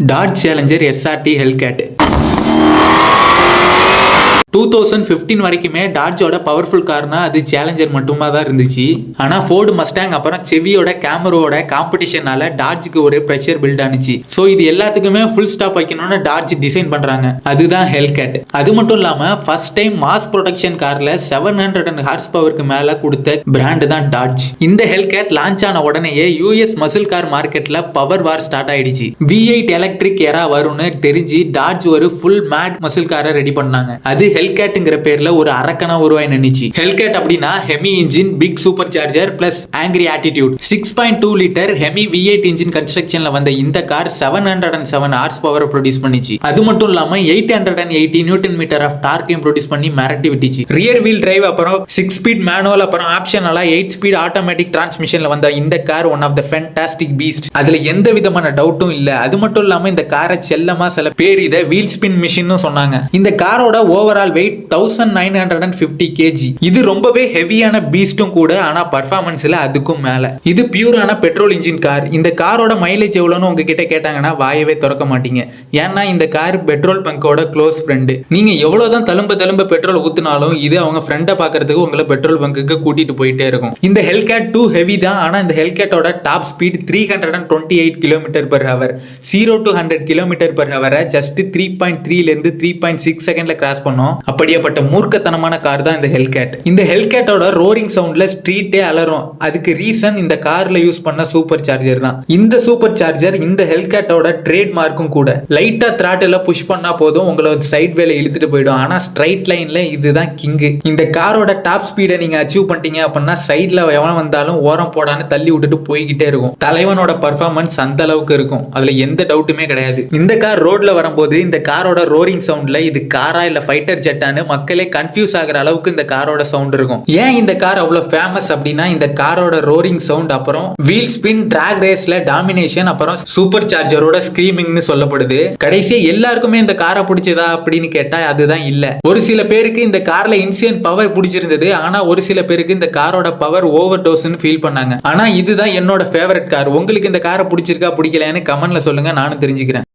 Dodge Challenger SRT Hellcat two thousand fifteen வரைக்குமே டாட்ஜோட powerful கார்னா அது சேலஞ்சர் மட்டுமா தான் இருந்துச்சு. ஆனால் ஃபோர்டு மஸ்டாங் அப்புறம் செவியோட கேமரோட காம்படிஷனால டாட்ஜுக்கு ஒரு ப்ரெஷர் பில்ட் ஆனிச்சு. ஸோ இது எல்லாத்துக்குமே ஃபுல் ஸ்டாப் வைக்கணும்னு டாட்ஜ் டிசைன் பண்ணுறாங்க அதுதான் ஹெல்கேட் அது மட்டும் இல்லாமல் ஃபர்ஸ்ட் டைம் மாஸ் ப்ரொடக்ஷன் காரில் செவன் ஹண்ட்ரட் அண்ட் ஹார்ஸ் பவருக்கு மேலே கொடுத்த பிராண்டு தான் டாட்ஜ் இந்த ஹெல்கேட் லான்ச் ஆன உடனேயே யூஎஸ் மசில் கார் மார்க்கெட்டில் பவர் வார் ஸ்டார்ட் ஆயிடுச்சு. வி எயிட் எலக்ட்ரிக் எரா வரும்னு தெரிஞ்சு டாட்ஜ் ஒரு ஃபுல் மேட் மசில் காரை ரெடி பண்ணாங்க. அது ஹெல்கேட்டுங்கிற பேர்ல ஒரு அரக்கனா உருவாய் நினைச்சு ஹெல்கேட் அப்படின்னா Hemi engine big super charger plus angry attitude six point two litre Hemi V eight engine கன்ஸ்ட்ரக்ஷன்ல வந்த இந்த car seven hundred and seven horse power produce பண்ணிச்சு. அது மட்டும் இல்லாம eight hundred and eighty newton metre of டார்க்கையும் produce பண்ணி மிரட்டி விட்டுச்சு. Rear wheel drive அப்புறம் சிக்ஸ் ஸ்பீட் மேனுவல் அப்புறம் ஆப்ஷனலா எயிட் ஸ்பீட் ஆட்டோமேட்டிக் டிரான்ஸ்மிஷன்ல வந்த இந்த car one of the fantastic beast அதுல எந்த விதமான டவுட்டும் இல்ல. அது மட்டும் இல்லாம இந்த காரை செல்லமா சில பேர் இதை வீல் ஸ்பின் மிஷின் சொன்னாங்க. இந்த காரோட overall weight thousand nine hundred and fifty KG இது ரொம்பவே ஹெவியான பீஸ்டும் கூட ஆனால் பர்ஃபார்மன்ஸில் அதுக்கும் மேலே. இது பியூரான பெட்ரோல் இன்ஜின் கார் இந்த காரோட மைலேஜ் எவ்வளோன்னு உங்ககிட்ட கேட்டாங்கன்னா வாயவே திறக்க மாட்டீங்க. ஏன்னா இந்த கார் பெட்ரோல் பங்கோட க்ளோஸ் ஃப்ரெண்டு நீங்கள் எவ்வளோ தான் தழும்ப தழும்ப பெட்ரோல் ஊற்றினாலும் இது அவங்க ஃப்ரெண்டை பார்க்கறதுக்கு உங்களை பெட்ரோல் பங்குக்கு கூட்டிகிட்டு போயிட்டே இருக்கும். இந்த ஹெல்கேட் டூ ஹெவி தான் ஆனால் இந்த ஹெல்கேட்டோட top speed three hundred and twenty eight kilometre per hour zero to hundred kilometre per ஹவரை just three point த்ரீலேருந்து த்ரீ பாயிண்ட் சிக்ஸ் செகண்டில் கிராஸ் பண்ணோம். அப்படியேப்பட்ட மூர்க்கத்தனமான கார் தான் இந்த ஹெல்கேட் இந்த ஹெல்கேட்டோட ரோரிங் சவுண்ட்ல ஸ்ட்ரீட்டே அலரும் அதுக்கு ரீசன் இந்த கார்ல யூஸ் பண்ண சூப்பர் சார்ஜர் தான். இந்த சூப்பர் சார்ஜர் இந்த ஹெல்கேட்டோட ட்ரேட் மார்க்கும் கூட. லைட்டா த்ராட்டில் புஷ் பண்ணா போதும் உங்களை சைட் வேலை இழுத்துட்டு போயிடும். ஆனா ஸ்ட்ரைட் லைன்ல இதுதான் கிங்கு இந்த காரோட டாப் ஸ்பீடை நீங்க அச்சீவ் பண்ணிட்டீங்க அப்படின்னா சைட்ல எவன் வந்தாலும் ஓரம் போடான்னு தள்ளி விட்டுட்டு போய்கிட்டே இருக்கும். தலைவனோட பர்ஃபார்மன்ஸ் அந்த அளவுக்கு இருக்கும். அதுல எந்த டவுட்டுமே கிடையாது. இந்த கார் ரோட்ல வரும்போது இந்த காரோட ரோரிங் சவுண்ட்ல இது காரா இல்ல ஃபைட்டர் ஜெட்டான்னு மக்களே கன்ஃபியூஸ் ஆகுற அளவுக்கு இந்த காரோட சவுண்ட் இருக்கும். ஏன் இந்த கார் அவ்வளவு ஃபேமஸ் அப்படின்னா இந்த காரோட ரோரிங் சவுண்ட் அப்புறம் வீல் ஸ்பின் டிராக் ரேஸ்ல டாமினேஷன் அப்புறம் சூப்பர் சார்ஜரோட ஸ்கிரீமிங்னு சொல்லப்படுது. கடைசியா எல்லாருக்குமே இந்த காரை பிடிச்சதா அப்படின்னு கேட்டா அதுதான் இல்ல. ஒரு சில பேருக்கு இந்த கார்ல இன்சியன் பவர் பிடிச்சிருந்தது ஆனா ஒரு சில பேருக்கு இந்த காரோட பவர் ஓவர் டோஸ்னு ஃபீல் பண்ணாங்க. ஆனா இதுதான் என்னோட ஃபேவரட் கார் உங்களுக்கு இந்த காரை பிடிச்சிருக்கா பிடிக்கலையான்னு கமெண்ட்ல சொல்லுங்க நானும் தெரிஞ்சுக்கிறேன்.